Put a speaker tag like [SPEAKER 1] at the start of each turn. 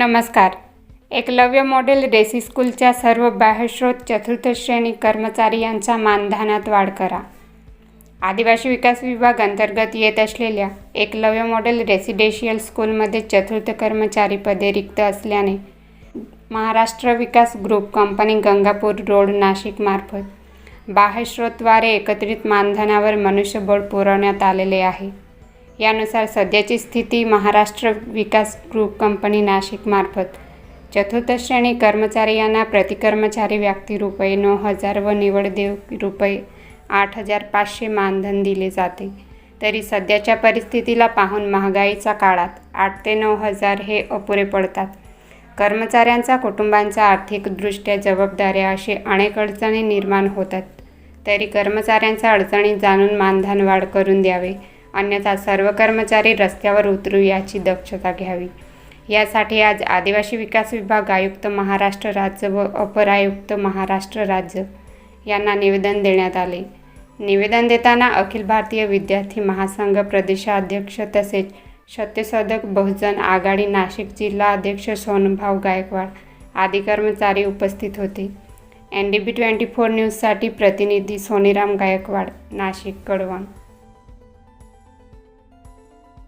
[SPEAKER 1] नमस्कार. एकलव्य मॉडेल रेसी स्कूलच्या सर्व बाह्यश्रोत चतुर्थ श्रेणी कर्मचारी यांचा मानधनात वाढ करा. आदिवासी विकास विभाग अंतर्गत येत असलेल्या एकलव्य मॉडेल रेसिडेन्शियल स्कूलमध्ये चतुर्थ कर्मचारी पदे रिक्त असल्याने Maharashtra Vikas group company Gangapur road नाशिकमार्फत बाह्यश्रोतद्वारे एकत्रित मानधनावर मनुष्यबळ पुरवण्यात आलेले आहे. यानुसार सध्याची स्थिती महाराष्ट्र विकास ग्रुप कंपनी नाशिकमार्फत चतुर्थ श्रेणी कर्मचारी यांना प्रतिकर्मचारी व्यक्ती रुपये नऊ हजार व निवडदेव रुपये आठ हजार पाचशे मानधन दिले जाते. तरी सध्याच्या परिस्थितीला पाहून महागाईच्या काळात आठ ते नऊ हजार हे अपुरे पडतात. कर्मचाऱ्यांचा कुटुंबांचा आर्थिकदृष्ट्या जबाबदाऱ्या असे अनेक अडचणी निर्माण होतात. तरी कर्मचाऱ्यांच्या अडचणी जाणून मानधन वाढ करून द्यावे. अन्यथा सर्व कर्मचारी रस्त्यावर उतरू याची दक्षता घ्यावी. यासाठी आज आदिवासी विकास विभाग आयुक्त महाराष्ट्र राज्य व अपर आयुक्त महाराष्ट्र राज्य यांना निवेदन देण्यात आले. निवेदन देताना अखिल भारतीय विद्यार्थी महासंघ प्रदेशाध्यक्ष तसेच सत्यशोधक बहुजन आघाडी नाशिक जिल्हा अध्यक्ष सोनभाऊ गायकवाड आदी कर्मचारी उपस्थित होते. N D B twenty four न्यूजसाठी प्रतिनिधी सोनीराम गायकवाड नाशिक कडवण